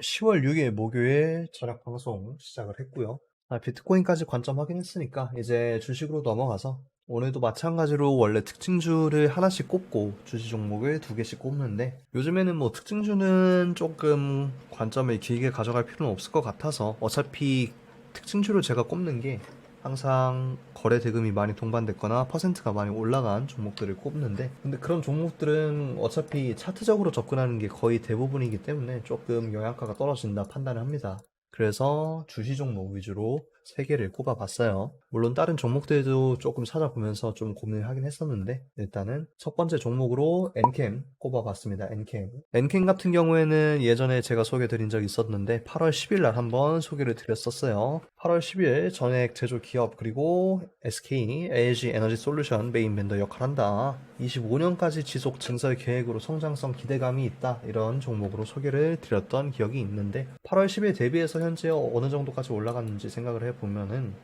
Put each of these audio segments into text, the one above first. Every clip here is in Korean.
10월 6일 목요일 저녁 방송 시작을 했고요. 아, 비트코인까지 관점 확인했으니까 이제 주식으로 넘어가서 오늘도 마찬가지로 원래 특징주를 하나씩 꼽고 주식 종목을 두 개씩 꼽는데 요즘에는 뭐 특징주는 조금 관점을 길게 가져갈 필요는 없을 것 같아서 어차피 특징주를 제가 꼽는 게 항상 거래 대금이 많이 동반됐거나 퍼센트가 많이 올라간 종목들을 꼽는데 근데 그런 종목들은 어차피 차트적으로 접근하는 게 거의 대부분이기 때문에 조금 영양가가 떨어진다 판단을 합니다. 그래서 주시 종목 위주로 3개를 꼽아봤어요. 물론 다른 종목들도 조금 찾아보면서 좀 고민을 하긴 했었는데 일단은 첫 번째 종목으로 엔캠 꼽아봤습니다. 엔캠. 엔캠 같은 경우에는 예전에 제가 소개드린 적이 있었는데 8월 10일 날 한번 소개를 드렸었어요. 8월 10일 전액 제조 기업 그리고 SK, LG 에너지 솔루션 메인 벤더 역할한다. 25년까지 지속 증설 계획으로 성장성 기대감이 있다. 이런 종목으로 소개를 드렸던 기억이 있는데 8월 10일 대비해서 현재 어느 정도까지 올라갔는지 생각을 해보 면은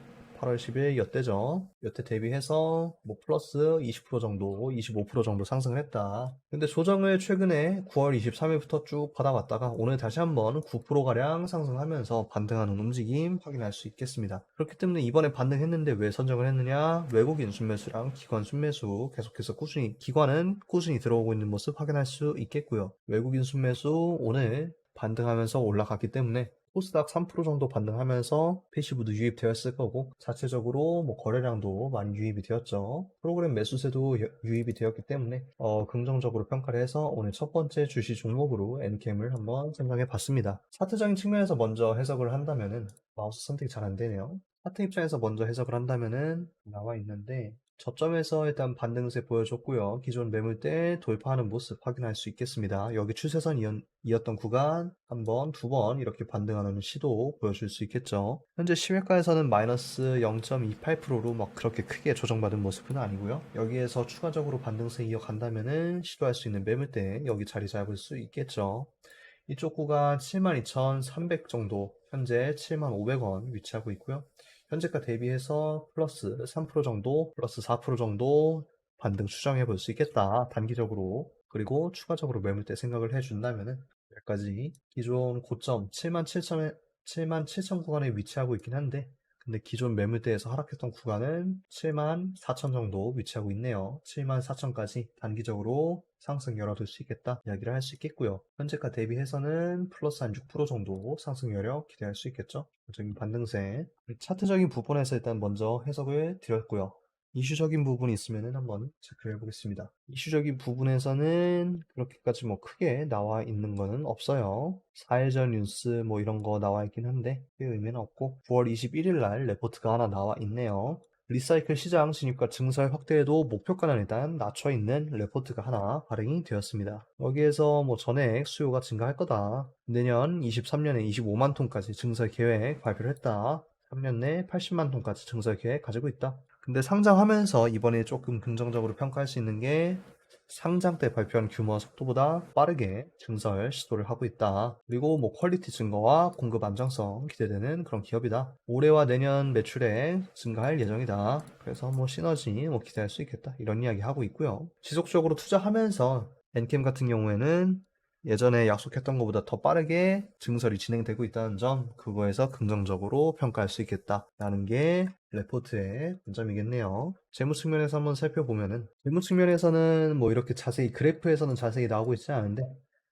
8월 10일 여태죠. 여태 대비해서 뭐 플러스 20% 정도, 25% 정도 상승을 했다. 근데 조정을 최근에 9월 23일부터 쭉 받아왔다가 오늘 다시 한번 9%가량 상승하면서 반등하는 움직임 확인할 수 있겠습니다. 그렇기 때문에 이번에 반등했는데 왜 선정을 했느냐? 외국인 순매수랑 기관 순매수 계속해서 꾸준히, 기관은 꾸준히 들어오고 있는 모습 확인할 수 있겠고요. 외국인 순매수 오늘 반등하면서 올라갔기 때문에 코스닥 3% 정도 반등하면서 패시브도 유입되었을 거고 자체적으로 뭐 거래량도 많이 유입이 되었죠. 프로그램 매수세도 유- 유입이 되었기 때문에 어, 긍정적으로 평가를 해서 오늘 첫 번째 주시 종목으로 엔캠을 한번 생각해 봤습니다. 차트적인 측면에서 먼저 해석을 한다면은 마우스 선택이 잘 안 되네요. 차트 입장에서 먼저 해석을 한다면은 나와 있는데 저점에서 일단 반등세 보여줬고요. 기존 매물대 돌파하는 모습 확인할 수 있겠습니다. 여기 추세선이었던 구간 한 번, 두 번 이렇게 반등하는 시도 보여줄 수 있겠죠. 현재 시외가에서는 마이너스 0.28%로 막 그렇게 크게 조정받은 모습은 아니고요. 여기에서 추가적으로 반등세 이어간다면은 시도할 수 있는 매물대 여기 자리 잡을 수 있겠죠. 이쪽 구간 72,300 정도, 현재 7,500원 위치하고 있고요. 현재가 대비해서 플러스 3% 정도, 플러스 4% 정도 반등 추정해 볼 수 있겠다. 단기적으로. 그리고 추가적으로 매물대 생각을 해준다면은 여기까지 기존 고점 77,000에 77,000 구간에 위치하고 있긴 한데 근데 기존 매물대에서 하락했던 구간은 74,000 정도 위치하고 있네요. 74,000까지 단기적으로 상승 열어둘 수 있겠다 이야기를 할 수 있겠고요. 현재가 대비해서는 플러스 한 6% 정도 상승 여력 기대할 수 있겠죠. 반등세. 차트적인 부분에서 일단 먼저 해석을 드렸고요. 이슈적인 부분이 있으면 한번 체크해 보겠습니다. 이슈적인 부분에서는 그렇게까지 뭐 크게 나와 있는 거는 없어요. 4일 전 뉴스 뭐 이런 거 나와 있긴 한데 큰 의미는 없고 9월 21일 날 레포트가 하나 나와 있네요. 리사이클 시장 진입과 증설 확대에도 목표가는 일단 낮춰 있는 레포트가 하나 발행이 되었습니다. 여기에서 뭐 전액 수요가 증가할 거다. 내년 23년에 25만 톤까지 증설 계획 발표를 했다. 3년 내 80만 톤까지 증설 계획 가지고 있다. 근데 상장하면서 이번에 조금 긍정적으로 평가할 수 있는 게 상장 때 발표한 규모 속도보다 빠르게 증설 시도를 하고 있다. 그리고 뭐 퀄리티 증거와 공급 안정성 기대되는 그런 기업이다. 올해와 내년 매출액 증가할 예정이다. 그래서 뭐 시너지 뭐 기대할 수 있겠다. 이런 이야기 하고 있고요. 지속적으로 투자하면서 엔캠 같은 경우에는 예전에 약속했던 것보다 더 빠르게 증설이 진행되고 있다는 점, 그거에서 긍정적으로 평가할 수 있겠다라는 게 레포트의 관점이겠네요. 재무 측면에서 한번 살펴보면은, 재무 측면에서는 뭐 이렇게 자세히, 그래프에서는 자세히 나오고 있지 않은데,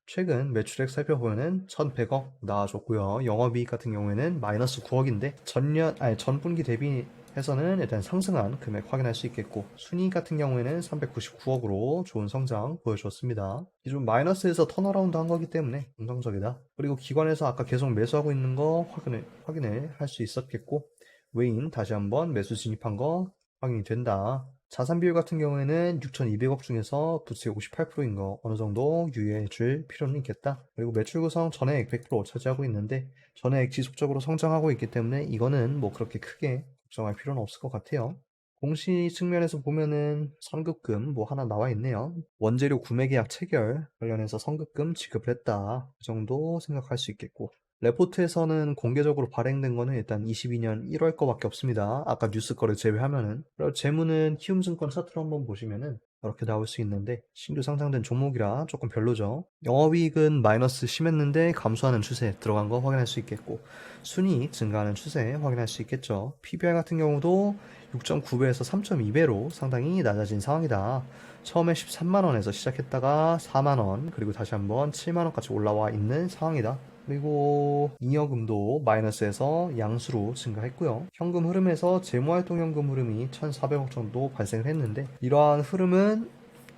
최근 매출액 살펴보면은 1100억 나와줬고요. 영업이익 같은 경우에는 마이너스 9억인데, 전년, 아니, 전분기 대비 해서는 일단 상승한 금액 확인할 수 있겠고 순이익 같은 경우에는 399억으로 좋은 성장 보여줬습니다. 기존 마이너스에서 턴어라운드 한 거기 때문에 긍정적이다. 그리고 기관에서 아까 계속 매수하고 있는 거 확인을, 확인을 할 수 있었겠고 외인 다시 한번 매수 진입한 거 확인이 된다. 자산 비율 같은 경우에는 6,200억 중에서 부채 58%인 거 어느 정도 유의해 줄 필요는 있겠다. 그리고 매출 구성 전액 100% 차지하고 있는데 전액 지속적으로 성장하고 있기 때문에 이거는 뭐 그렇게 크게 걱정할 필요는 없을 것 같아요. 공시 측면에서 보면은 선급금 뭐 하나 나와 있네요. 원재료 구매 계약 체결 관련해서 선급금 지급을 했다. 그 정도 생각할 수 있겠고. 레포트에서는 공개적으로 발행된 거는 일단 22년 1월 거밖에 없습니다. 아까 뉴스 거를 제외하면은. 그리고 재무는 키움증권 차트로 한번 보시면은 이렇게 나올 수 있는데 신규 상장된 종목이라 조금 별로죠. 영업이익은 마이너스 심했는데 감소하는 추세 들어간 거 확인할 수 있겠고 순이익 증가하는 추세 확인할 수 있겠죠. PBR 같은 경우도 6.9배에서 3.2배로 상당히 낮아진 상황이다. 처음에 13만원에서 시작했다가 4만원 그리고 다시 한번 7만원까지 올라와 있는 상황이다. 그리고 잉여금도 마이너스에서 양수로 증가했고요. 현금 흐름에서 재무활동 현금 흐름이 1,400억 정도 발생을 했는데 이러한 흐름은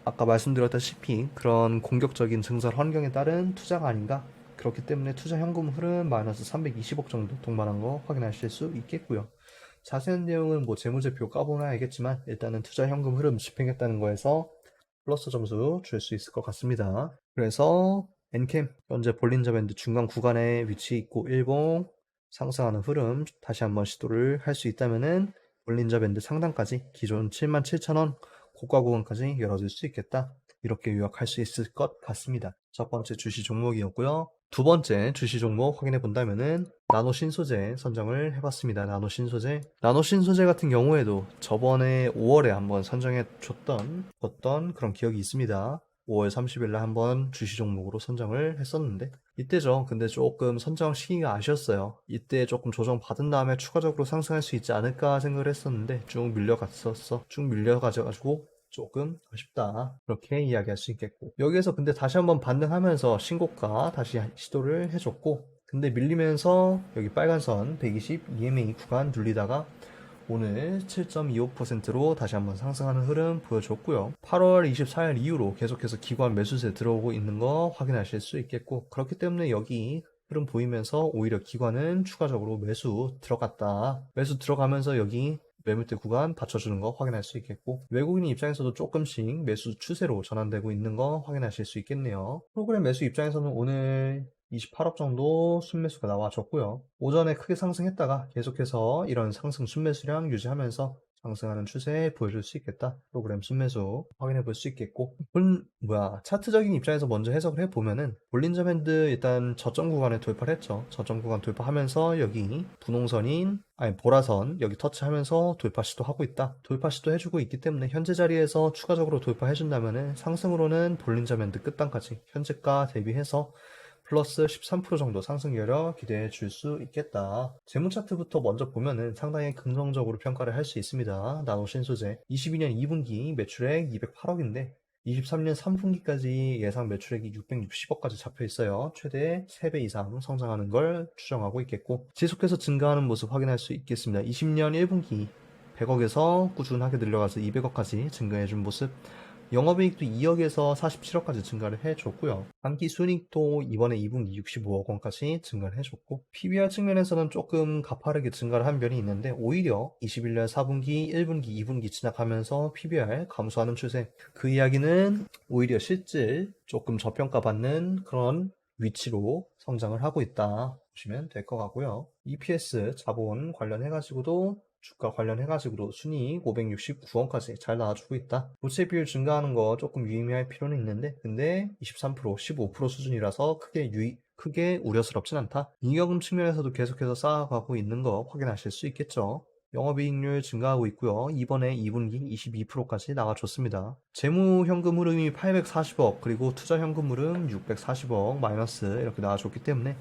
아까 말씀드렸다시피 그런 공격적인 증설 환경에 따른 투자가 아닌가 그렇기 때문에 투자 현금 흐름 마이너스 320억 정도 동반한 거 확인하실 수 있겠고요. 자세한 내용은 뭐 재무제표 까보면 알겠지만 일단은 투자 현금 흐름 집행했다는 거에서 플러스 점수 줄 수 있을 것 같습니다. 그래서 엔캠 현재 볼린저 밴드 중간 구간에 위치 있고 일봉 상승하는 흐름 다시 한번 시도를 할 수 있다면은 볼린저 밴드 상단까지 기존 77,000원 고가 구간까지 열어줄 수 있겠다. 이렇게 요약할 수 있을 것 같습니다. 첫 번째 주시 종목이었고요. 두 번째 주시 종목 확인해 본다면은 나노 신소재 선정을 해봤습니다. 나노 신소재. 나노 신소재 같은 경우에도 저번에 5월에 한번 선정해 줬던 어떤 그런 기억이 있습니다. 5월 30일 날 한번 주시 종목으로 선정을 했었는데 이때죠. 근데 조금 선정 시기가 아쉬웠어요. 이때 조금 조정 받은 다음에 추가적으로 상승할 수 있지 않을까 생각을 했었는데 쭉 밀려갔었어. 쭉 밀려가지고 조금 아쉽다. 그렇게 이야기할 수 있겠고. 여기에서 근데 다시 한번 반등하면서 신고가 다시 시도를 해줬고, 근데 밀리면서 여기 빨간 선 120 EMA 구간 눌리다가 오늘 7.25%로 다시 한번 상승하는 흐름 보여줬고요. 8월 24일 이후로 계속해서 기관 매수세 들어오고 있는 거 확인하실 수 있겠고, 그렇기 때문에 여기 흐름 보이면서 오히려 기관은 추가적으로 매수 들어갔다. 매수 들어가면서 여기 매물대 구간 받쳐주는 거 확인할 수 있겠고 외국인 입장에서도 조금씩 매수 추세로 전환되고 있는 거 확인하실 수 있겠네요. 프로그램 매수 입장에서는 오늘 28억 정도 순매수가 나와줬고요. 오전에 크게 상승했다가 계속해서 이런 상승 순매수량 유지하면서 상승하는 추세 보여줄 수 있겠다. 프로그램 순매수 확인해 볼 수 있겠고 본 뭐야 차트적인 입장에서 먼저 해석을 해보면은 볼린저 밴드 일단 저점 구간에 돌파를 했죠. 저점 구간 돌파하면서 여기 분홍선인 아니 보라선 여기 터치하면서 돌파 시도하고 있다. 돌파 시도 해주고 있기 때문에 현재 자리에서 추가적으로 돌파해준다면은 상승으로는 볼린저 밴드 끝단까지 현재가 대비해서 플러스 13% 정도 상승 여력 기대해 줄 수 있겠다. 재무 차트부터 먼저 보면은 상당히 긍정적으로 평가를 할 수 있습니다. 나노 신소재 22년 2분기 매출액 208억인데 23년 3분기까지 예상 매출액이 660억까지 잡혀 있어요. 최대 3배 이상 성장하는 걸 추정하고 있겠고 지속해서 증가하는 모습 확인할 수 있겠습니다. 20년 1분기 100억에서 꾸준하게 늘려가서 200억까지 증가해 준 모습 영업이익도 2억에서 47억까지 증가를 해줬고요. 단기 순이익도 이번에 2분기 65억 원까지 증가를 해줬고 PBR 측면에서는 조금 가파르게 증가를 한 면이 있는데 오히려 21년 4분기, 1분기, 2분기 지나가면서 PBR 감소하는 추세 그 이야기는 오히려 실질 조금 저평가받는 그런 위치로 성장을 하고 있다 보시면 될 것 같고요. EPS 자본 관련해가지고도 주가 관련 해가지고도 순이익 569원까지 잘 나와주고 있다. 부채 비율 증가하는 거 조금 유의미할 필요는 있는데, 근데 23%, 15% 수준이라서 크게 유의, 크게 우려스럽진 않다. 잉여금 측면에서도 계속해서 쌓아가고 있는 거 확인하실 수 있겠죠. 영업이익률 증가하고 있고요. 이번에 2분기 22%까지 나와줬습니다. 재무 현금 흐름이 840억 그리고 투자 현금 흐름 640억 마이너스 이렇게 나와줬기 때문에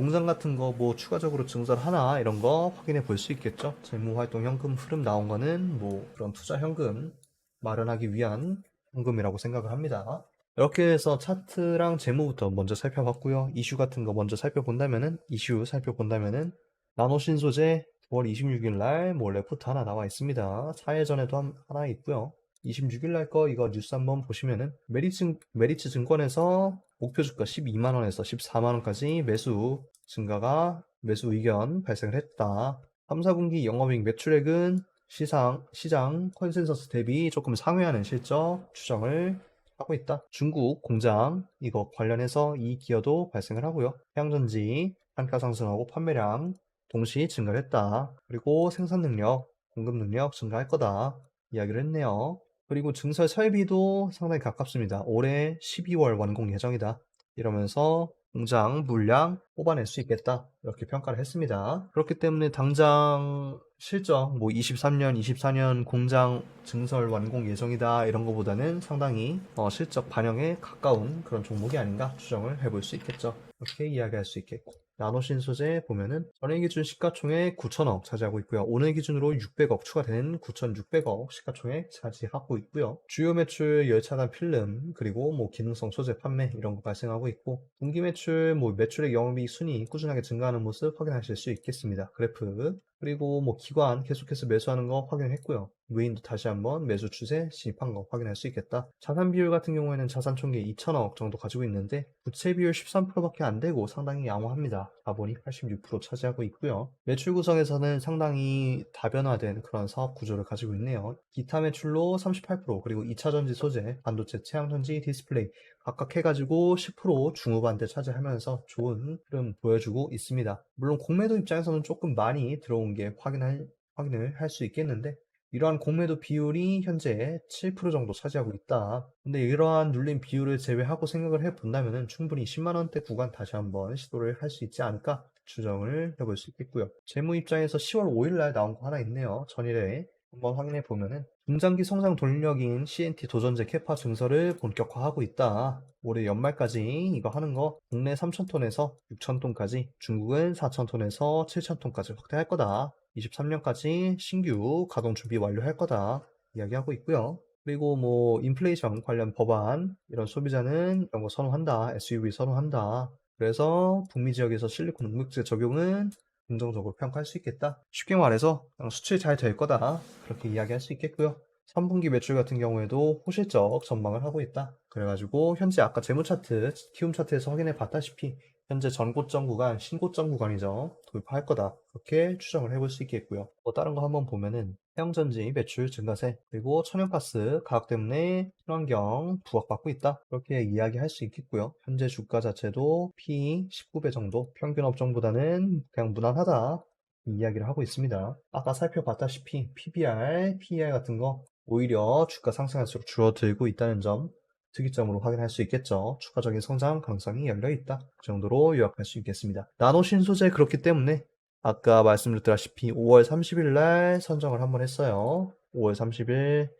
공장 같은 거 뭐 추가적으로 증설 하나 이런 거 확인해 볼 수 있겠죠. 재무 활동 현금 흐름 나온 거는 뭐 그런 투자 현금 마련하기 위한 현금이라고 생각을 합니다. 이렇게 해서 차트랑 재무부터 먼저 살펴봤고요. 이슈 같은 거 먼저 살펴본다면은 이슈 살펴본다면은 나노 신소재 9월 26일 날 몰래 포트 하나 나와 있습니다. 4일 전에도 한, 하나 있고요. 26일 날 거 이거 뉴스 한번 보시면은 메리츠, 메리츠 증권에서 목표 주가 12만 원에서 14만 원까지 매수 증가가 매수 의견 발생을 했다. 3, 4분기 영업이익 매출액은 시상, 시장 컨센서스 대비 조금 상회하는 실적 추정을 하고 있다. 중국 공장 이거 관련해서 이 기여도 발생을 하고요. 해양전지 단가 상승하고 판매량 동시 증가를 했다. 그리고 생산 능력, 공급 능력 증가할 거다. 이야기를 했네요. 그리고 증설 설비도 상당히 가깝습니다. 올해 12월 완공 예정이다. 이러면서 공장 물량 뽑아낼 수 있겠다. 이렇게 평가를 했습니다. 그렇기 때문에 당장 실적 뭐 23년, 24년 공장 증설 완공 예정이다 이런 거보다는 상당히 어, 실적 반영에 가까운 그런 종목이 아닌가 추정을 해볼 수 있겠죠. 이렇게 이야기할 수 있겠고 나노신 소재 보면은 전일 기준 시가총액 9천억 차지하고 있고요. 오늘 기준으로 600억 추가되는 9,600억 시가총액 차지하고 있고요. 주요 매출 열차단 필름 그리고 뭐 기능성 소재 판매 이런 거 발생하고 있고 분기 매출 뭐 매출액 영업이익 순이 꾸준하게 증가하는 모습 확인하실 수 있겠습니다. 그래프 그리고 뭐 기관 계속해서 매수하는 거 확인했고요. 외인도 다시 한번 매수 추세 진입한 거 확인할 수 있겠다. 자산 비율 같은 경우에는 자산 총계 2천억 정도 가지고 있는데 부채 비율 13%밖에 안 되고 상당히 양호합니다. 자본이 86% 차지하고 있고요. 매출 구성에서는 상당히 다변화된 그런 사업 구조를 가지고 있네요. 기타 매출로 38% 그리고 2차 전지 소재, 반도체 체양 전지 디스플레이 각각 해가지고 10% 중후반대 차지하면서 좋은 흐름 보여주고 있습니다. 물론 공매도 입장에서는 조금 많이 들어온 게 확인할, 확인을 할 수 있겠는데 이러한 공매도 비율이 현재 7% 정도 차지하고 있다. 근데 이러한 눌림 비율을 제외하고 생각을 해본다면 충분히 10만원대 구간 다시 한번 시도를 할 수 있지 않을까 추정을 해볼 수 있겠고요. 재무 입장에서 10월 5일날 나온 거 하나 있네요. 전일에 한번 확인해 보면은 중장기 성장 동력인 CNT 도전제 캐파 증설을 본격화하고 있다. 올해 연말까지 이거 하는 거 국내 3,000톤에서 6,000톤까지 중국은 4,000톤에서 7,000톤까지 확대할 거다. 23년까지 신규 가동 준비 완료할 거다. 이야기하고 있고요. 그리고 뭐 인플레이션 관련 법안 이런 소비자는 이런 거 선호한다. SUV 선호한다. 그래서 북미 지역에서 실리콘 응급제 적용은 긍정적으로 평가할 수 있겠다. 쉽게 말해서 그냥 수출이 잘 될 거다. 그렇게 이야기할 수 있겠고요. 3분기 매출 같은 경우에도 호실적 전망을 하고 있다. 그래가지고 현재 아까 재무 차트, 키움 차트에서 확인해 봤다시피 현재 전고점 구간, 신고점 구간이죠. 돌파할 거다. 그렇게 추정을 해볼 수 있겠고요. 뭐 다른 거 한번 보면은 해양전지 매출 증가세 그리고 천연가스 가격 때문에 친환경 부각받고 있다. 그렇게 이야기할 수 있겠고요. 현재 주가 자체도 P 19배 정도 평균 업종보다는 그냥 무난하다. 이 이야기를 하고 있습니다. 아까 살펴봤다시피 PBR, PER 같은 거 오히려 주가 상승할수록 줄어들고 있다는 점 특이점으로 확인할 수 있겠죠. 추가적인 성장 가능성이 열려 있다. 그 정도로 요약할 수 있겠습니다. 나노 신 소재 그렇기 때문에 아까 말씀드렸다시피 5월 30일 날 선정을 한번 했어요. 5월 30일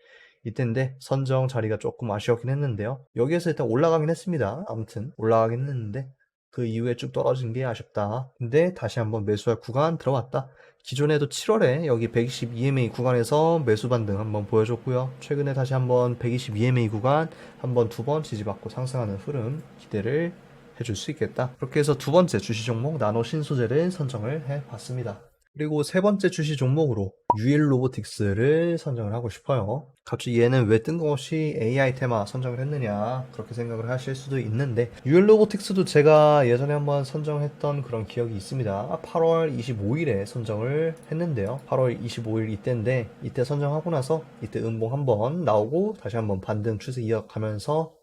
이때인데 선정 자리가 조금 아쉬웠긴 했는데요. 여기에서 일단 올라가긴 했습니다. 아무튼 올라가긴 했는데 그 이후에 쭉 떨어진 게 아쉽다. 근데 다시 한번 매수할 구간 들어왔다. 기존에도 7월에 여기 122MA 구간에서 매수 반등 한번 보여줬고요. 최근에 다시 한번 122MA 구간 한번 두 번 지지받고 상승하는 흐름 기대를 해줄 수 있겠다. 그렇게 해서 두 번째 주시 종목 나노 신소재를 선정을 해 봤습니다. 그리고 세 번째 주시 종목으로 유일 로보틱스를 선정을 하고 싶어요. 갑자기 얘는 왜 뜬금없이 AI 테마 선정을 했느냐 그렇게 생각을 하실 수도 있는데 유일 로보틱스도 제가 예전에 한번 선정했던 그런 기억이 있습니다. 8월 25일에 선정을 했는데요. 8월 25일 이때인데 이때 선정하고 나서 이때 음봉 한번 나오고 다시 한번 반등 추세 이어가면서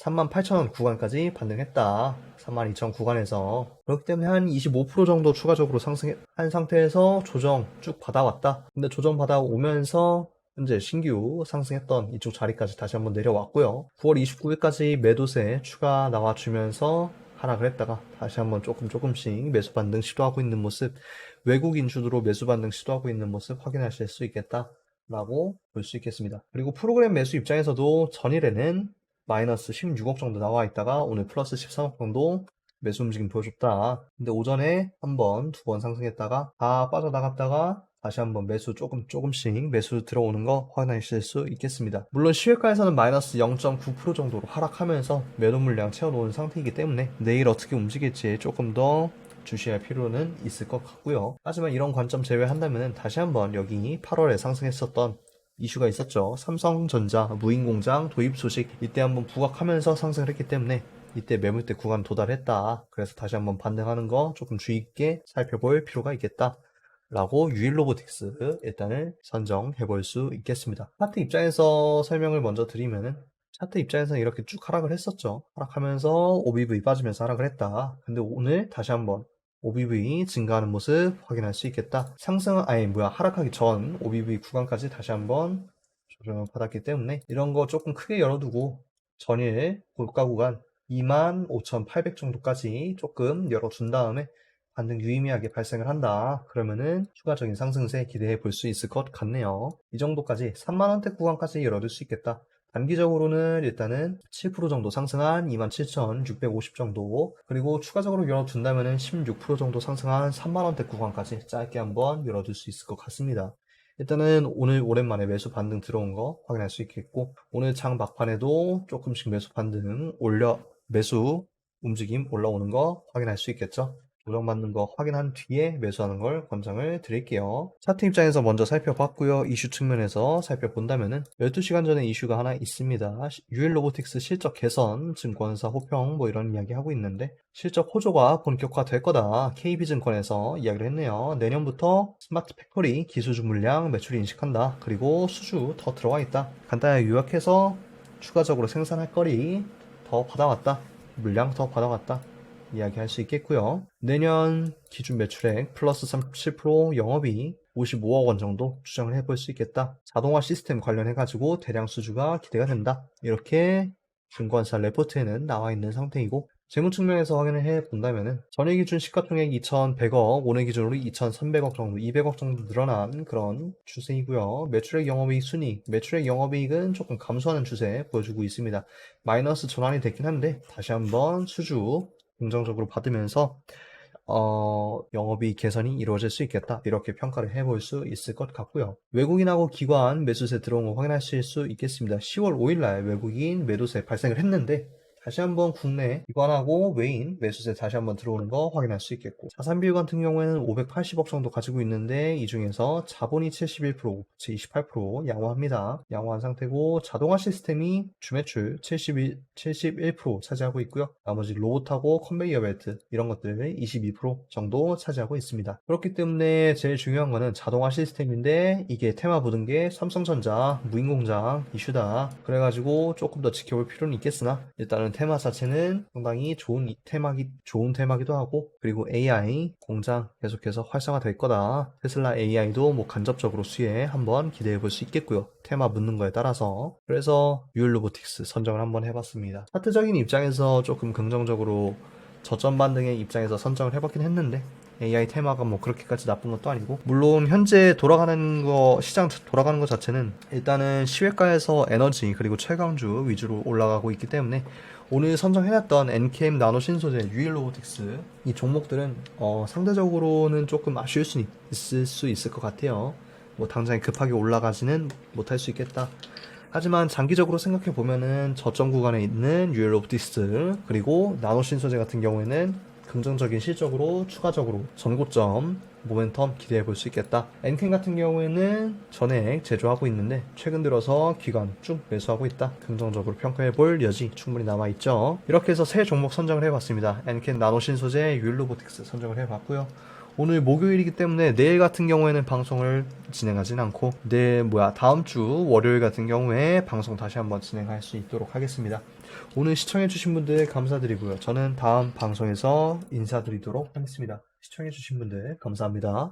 38,000원 구간까지 반등했다. 32,000 구간에서. 그렇기 때문에 한 25% 정도 추가적으로 상승한 상태에서 조정 쭉 받아왔다. 근데 조정 받아오면서 현재 신규 상승했던 이쪽 자리까지 다시 한번 내려왔고요. 9월 29일까지 매도세 추가 나와주면서 하락을 했다가 다시 한번 조금 조금씩 매수 반등 시도하고 있는 모습, 외국인 주도로 매수 반등 시도하고 있는 모습 확인하실 수 있겠다. 라고 볼 수 있겠습니다. 그리고 프로그램 매수 입장에서도 전일에는 마이너스 16억 정도 나와 있다가 오늘 플러스 13억 정도 매수 움직임 보여줬다. 근데 오전에 한 번, 두 번 상승했다가 다 빠져나갔다가 다시 한번 매수 조금 조금씩 매수 들어오는 거 확인하실 수 있겠습니다. 물론 시외가에서는 마이너스 0.9% 정도로 하락하면서 매도 물량 채워놓은 상태이기 때문에 내일 어떻게 움직일지 조금 더 주시할 필요는 있을 것 같고요. 하지만 이런 관점 제외한다면 다시 한번 여기 8월에 상승했었던 이슈가 있었죠. 삼성전자 무인 공장 도입 소식 이때 한번 부각하면서 상승을 했기 때문에 이때 매물대 구간 도달했다. 그래서 다시 한번 반등하는 거 조금 주의 있게 살펴볼 필요가 있겠다. 라고 유일 로보틱스 일단은 선정해 볼 수 있겠습니다. 차트 입장에서 설명을 먼저 드리면은 차트 입장에서는 이렇게 쭉 하락을 했었죠. 하락하면서 OBV 빠지면서 하락을 했다. 근데 오늘 다시 한번 OBV 증가하는 모습 확인할 수 있겠다. 상승, 아니, 뭐야, 하락하기 전 OBV 구간까지 다시 한번 조정을 받았기 때문에 이런 거 조금 크게 열어두고 전일 고가 구간 25,800 정도까지 조금 열어둔 다음에 반등 유의미하게 발생을 한다. 그러면은 추가적인 상승세 기대해 볼 수 있을 것 같네요. 이 정도까지 3만원대 구간까지 열어둘 수 있겠다. 단기적으로는 일단은 7% 정도 상승한 27,650 정도 그리고 추가적으로 열어둔다면 은 16% 정도 상승한 3만원대 구간까지 짧게 한번 열어둘 수 있을 것 같습니다. 일단은 오늘 오랜만에 매수 반등 들어온 거 확인할 수 있겠고 오늘 장 막판에도 조금씩 매수 반등 올려 매수 움직임 올라오는 거 확인할 수 있겠죠. 조정받는 거 확인한 뒤에 매수하는 걸 권장을 드릴게요. 차트 입장에서 먼저 살펴봤고요. 이슈 측면에서 살펴본다면 은 12시간 전에 이슈가 하나 있습니다. 유일 로보틱스 실적 개선, 증권사 호평 뭐 이런 이야기 하고 있는데 실적 호조가 본격화 될 거다. KB증권에서 이야기를 했네요. 내년부터 스마트 팩토리 기술주 물량 매출 인식한다. 그리고 수주 더 들어와 있다. 간단하게 요약해서 추가적으로 생산할 거리 더 받아왔다. 물량 더 받아왔다. 이야기할 수 있겠고요. 내년 기준 매출액 플러스 37% 영업이 55억 원 정도 추정을 해볼 수 있겠다. 자동화 시스템 관련해가지고 대량 수주가 기대가 된다. 이렇게 증권사 레포트에는 나와 있는 상태이고 재무 측면에서 확인을 해 본다면은 전일 기준 시가총액 2,100억, 오늘 기준으로 2,300억 정도, 200억 정도 늘어난 그런 추세이고요. 매출액 영업이익 순이익, 매출액 영업이익은 조금 감소하는 추세 보여주고 있습니다. 마이너스 전환이 됐긴 한데 다시 한번 수주 긍정적으로 받으면서 어, 영업이익 개선이 이루어질 수 있겠다. 이렇게 평가를 해볼 수 있을 것 같고요. 외국인하고 기관 매수세 들어온 거 확인하실 수 있겠습니다. 10월 5일날 외국인 매도세 발생을 했는데 다시 한번 국내 기관하고 외인 매수세 다시 한번 들어오는 거 확인할 수 있겠고 자산 비율 같은 경우에는 580억 정도 가지고 있는데 이 중에서 자본이 71%, 제28% 양호합니다. 양호한 상태고 자동화 시스템이 주매출 71, 71% 차지하고 있고요. 나머지 로봇하고 컨베이어 벨트 이런 것들 22% 정도 차지하고 있습니다. 그렇기 때문에 제일 중요한 거는 자동화 시스템인데 이게 테마 묻은 게 삼성전자 무인공장 이슈다. 그래가지고 조금 더 지켜볼 필요는 있겠으나 일단은 테마 자체는 상당히 좋은 이- 테마기 좋은 테마기도 하고 그리고 AI 공장 계속해서 활성화될 거다. 테슬라 AI도 뭐 간접적으로 수혜 한번 기대해 볼 수 있겠고요. 테마 묻는 거에 따라서 그래서 유일 로보틱스 선정을 한번 해봤습니다. 차트적인 입장에서 조금 긍정적으로 저점 반등의 입장에서 선정을 해봤긴 했는데 AI 테마가 뭐 그렇게까지 나쁜 것도 아니고 물론 현재 돌아가는 거 시장 돌아가는 것 자체는 일단은 시외가에서 에너지 그리고 최강주 위주로 올라가고 있기 때문에 오늘 선정해놨던 NKM 나노 신소재 유일 로보틱스 이 종목들은 어, 상대적으로는 조금 아쉬울 수 있을 수 있을 것 같아요. 뭐 당장에 급하게 올라가지는 못할 수 있겠다. 하지만 장기적으로 생각해 보면은 저점 구간에 있는 유일 로보틱스 그리고 나노 신소재 같은 경우에는 긍정적인 실적으로 추가적으로 전고점 모멘텀 기대해 볼 수 있겠다. 엔켄 같은 경우에는 전액 제조하고 있는데 최근 들어서 기관 쭉 매수하고 있다. 긍정적으로 평가해 볼 여지 충분히 남아 있죠. 이렇게 해서 세 종목 선정을 해 봤습니다. 엔켄 나노 신 소재 유일로보틱스 선정을 해 봤고요. 오늘 목요일이기 때문에 내일 같은 경우에는 방송을 진행하진 않고 내일 뭐야 다음 주 월요일 같은 경우에 방송 다시 한번 진행할 수 있도록 하겠습니다. 오늘 시청해주신 분들 감사드리고요. 저는 다음 방송에서 인사드리도록 하겠습니다. 시청해주신 분들 감사합니다.